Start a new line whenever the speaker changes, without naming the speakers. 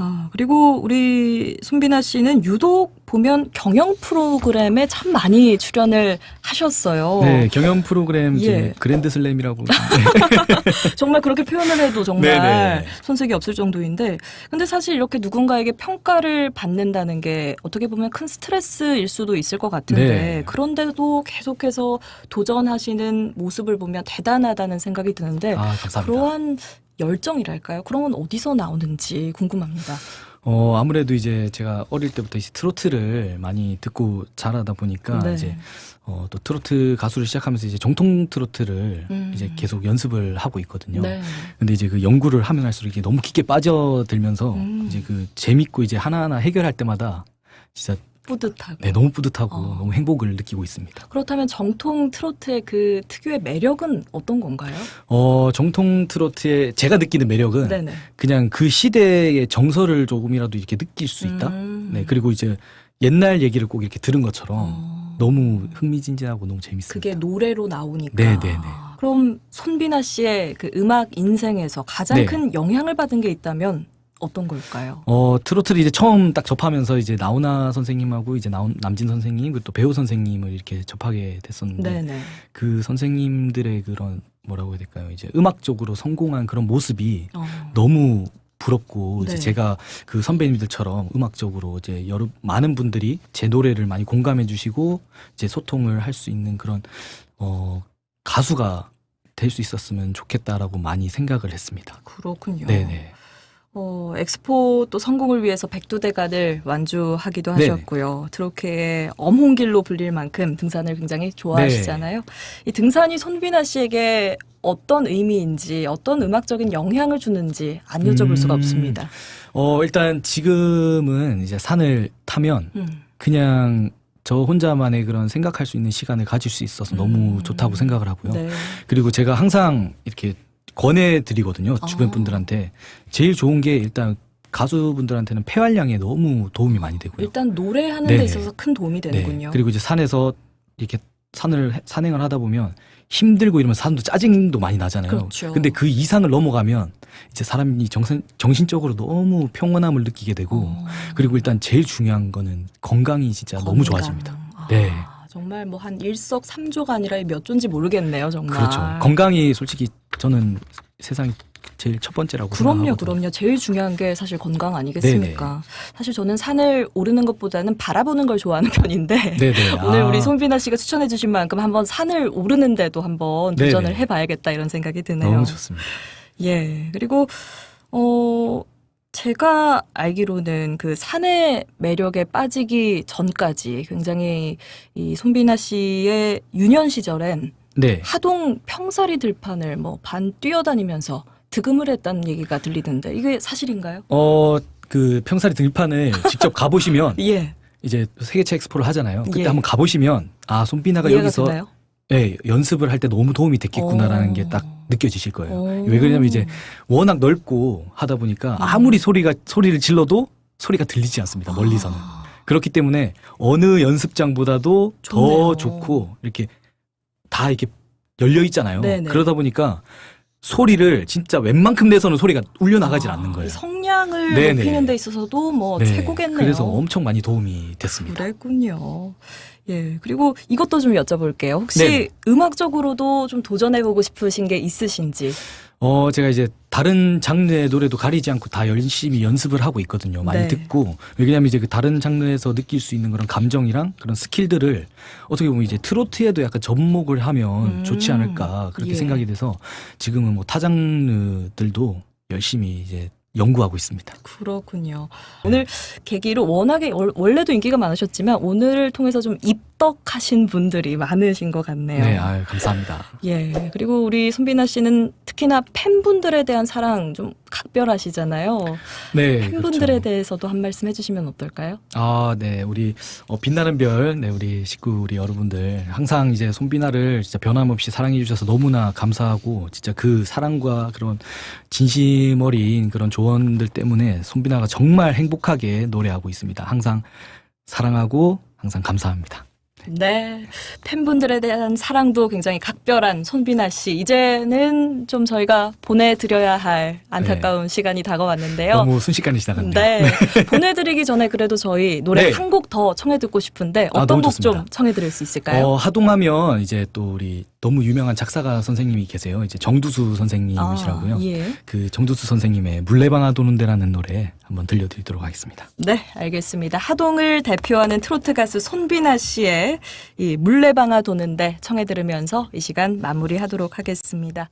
아, 그리고 우리 손비나 씨는 유독 보면 경영 프로그램에 참 많이 출연을 하셨어요.
네, 경연 프로그램
예.
그랜드 슬램이라고.
정말 그렇게 표현을 해도 정말
네네.
손색이 없을 정도인데 근데 사실 이렇게 누군가에게 평가를 받는다는 게 어떻게 보면 큰 스트레스일 수도 있을 것 같은데
네.
그런데도 계속해서 도전하시는 모습을 보면 대단하다는 생각이 드는데
아, 감사합니다.
그러한 열정이랄까요? 그런 건 어디서 나오는지 궁금합니다.
어, 아무래도 이제 제가 어릴 때부터 이제 트로트를 많이 듣고 자라다 보니까
네.
이제 어, 또 트로트 가수를 시작하면서 이제 정통 트로트를
음.
이제 계속 연습을 하고 있거든요.
네.
근데 이제 그 연구를 하면 할수록 이게 너무 깊게 빠져들면서
음.
이제 그 재밌고 이제 하나하나 해결할 때마다 진짜
뿌듯하고.
네, 너무 뿌듯하고
어.
너무 행복을 느끼고 있습니다.
그렇다면 정통 트로트의 그 특유의 매력은 어떤 건가요?
어, 정통 트로트의 제가 느끼는 매력은
네네.
그냥 그 시대의 정서를 조금이라도 이렇게 느낄 수 있다.
음.
네, 그리고 이제 옛날 얘기를 꼭 이렇게 들은 것처럼
어.
너무 흥미진진하고 너무 재밌습니다.
그게 노래로 나오니까.
네 네 네.
그럼 손비나 씨의 그 음악 인생에서 가장
네.
큰 영향을 받은 게 있다면 어떤 걸까요?
어, 트로트를 이제 처음 딱 접하면서 이제 나훈아 선생님하고 이제 나온 남진 선생님 그리고 또 배우 선생님을 이렇게 접하게 됐었는데
네네.
그 선생님들의 그런 뭐라고 해야 될까요? 이제 음악적으로 성공한 그런 모습이
어.
너무 부럽고
네.
이제 제가 그 선배님들처럼 음악적으로 이제 여러 많은 분들이 제 노래를 많이 공감해 주시고 이제 소통을 할 수 있는 그런 어 가수가 될 수 있었으면 좋겠다라고 많이 생각을 했습니다.
그렇군요.
네네.
어, 엑스포 또 성공을 위해서 백두대간을 완주하기도
네네.
하셨고요. 트로트의 엄홍길로 불릴 만큼 등산을 굉장히 좋아하시잖아요. 이 등산이 손비나 씨에게 어떤 의미인지 어떤 음악적인 영향을 주는지 안 여쭤볼 수가
음.
없습니다.
어 일단 지금은 이제 산을 타면
음.
그냥 저 혼자만의 그런 생각할 수 있는 시간을 가질 수 있어서 너무
음.
좋다고 생각을 하고요.
네.
그리고 제가 항상 이렇게 권해드리거든요. 주변
아.
분들한테. 제일 좋은 게 일단 가수분들한테는 폐활량에 너무 도움이 많이 되고요.
일단 노래하는. 데 있어서 큰 도움이 되는군요.
네. 그리고 이제 산에서 이렇게 산을 해- 산행을 하다 보면 힘들고 이러면 사람도 짜증도 많이 나잖아요.
그렇죠.
근데 그 이상을 넘어가면 이제 사람이 정신, 정신적으로 너무 평온함을 느끼게 되고
어.
그리고 일단 제일 중요한 거는 건강이 진짜 너무
건강.
좋아집니다.
아,
네.
정말 뭐 한 일석삼조가 아니라 몇 조인지 모르겠네요, 정말.
그렇죠. 건강이 솔직히 저는 세상이 제일 첫 번째라고
그럼요,
생각하거든요.
그럼요. 제일 중요한 게 사실 건강 아니겠습니까? 사실 저는 산을 오르는 것보다는 바라보는 걸 좋아하는 편인데
네네.
오늘
아,
우리 손비나 씨가 추천해주신 만큼 한번 산을 오르는데도 한번
네네.
도전을 해봐야겠다 이런 생각이 드네요.
너무 좋습니다.
예. 그리고 어 제가 알기로는 그 산의 매력에 빠지기 전까지 굉장히 이 손비나 씨의 유년 시절엔
네.
하동 평사리 들판을 뭐 반 뛰어다니면서 득음을 했다는 얘기가 들리던데 이게 사실인가요?
어, 그 평사리 들판을 직접 가보시면
예.
이제 세계체 엑스포를 하잖아요. 그때
예.
한번 가보시면 아
손비나가
여기서
되나요?
예, 연습을 할 때 너무 도움이 됐겠구나라는
오.
게딱 느껴지실 거예요.
오.
왜 그러냐면 이제 워낙 넓고 하다 보니까
음.
아무리 소리가 소리를 질러도 소리가 들리지 않습니다. 멀리서는.
아,
그렇기 때문에 어느 연습장보다도
좋네요.
더 좋고 이렇게 다 이렇게 열려 있잖아요.
네네.
그러다 보니까 소리를 진짜 웬만큼 내서는 소리가 울려 나가질
아,
않는 거예요.
이 성량을
네네.
높이는 데 있어서도 뭐
네,
최고겠네요.
그래서 엄청 많이 도움이 됐습니다.
그랬군요. 예. 그리고 이것도 좀 여쭤볼게요. 혹시
네네.
음악적으로도 좀 도전해보고 싶으신 게 있으신지.
어, 제가 이제 다른 장르의 노래도 가리지 않고 다 열심히 연습을 하고 있거든요. 많이
네.
듣고. 왜냐면 이제 그 다른 장르에서 느낄 수 있는 그런 감정이랑 그런 스킬들을 어떻게 보면 이제 트로트에도 약간 접목을 하면
음.
좋지 않을까 그렇게
예.
생각이 돼서 지금은 뭐 타 장르들도 열심히 이제 연구하고 있습니다.
그렇군요. 오늘 계기로 워낙에 월- 원래도 인기가 많으셨지만 오늘을 통해서 좀 입덕하신 분들이 많으신 것 같네요.
네, 아유, 감사합니다.
예. 그리고 우리 손비나 씨는 특히나 팬분들에 대한 사랑 좀 각별하시잖아요.
네.
팬분들에
그렇죠.
대해서도 한 말씀 해주시면 어떨까요?
아, 네. 우리 어, 빛나는 별, 네, 우리 식구 우리 여러분들 항상 이제 손비나를 진짜 변함없이 사랑해 주셔서 너무나 감사하고 진짜 그 사랑과 그런 진심 어린 그런 조언들 때문에 손비나가 정말 행복하게 노래하고 있습니다. 항상 사랑하고 항상 감사합니다.
네. 팬분들에 대한 사랑도 굉장히 각별한 손비나 씨. 이제는 좀 저희가 보내드려야 할 안타까운 시간이 다가왔는데요.
네. 너무 순식간에 지나갔네요.
네. 보내드리기 전에 그래도 저희 노래
네.
한곡 더 청해 듣고 싶은데
아,
어떤
너무
곡좀
좋습니다.
청해 드릴 수 있을까요?
어, 하동하면 이제 또 우리 너무 유명한 작사가 선생님이 계세요. 이제 정두수 선생님이시라고요.
아, 예.
그 정두수 선생님의 물레방아 도는 데라는 노래 한번 들려드리도록 하겠습니다.
네, 알겠습니다. 하동을 대표하는 트로트 가수 손비나 씨의 이 물레방아 도는데 청해 들으면서 이 시간 마무리하도록 하겠습니다.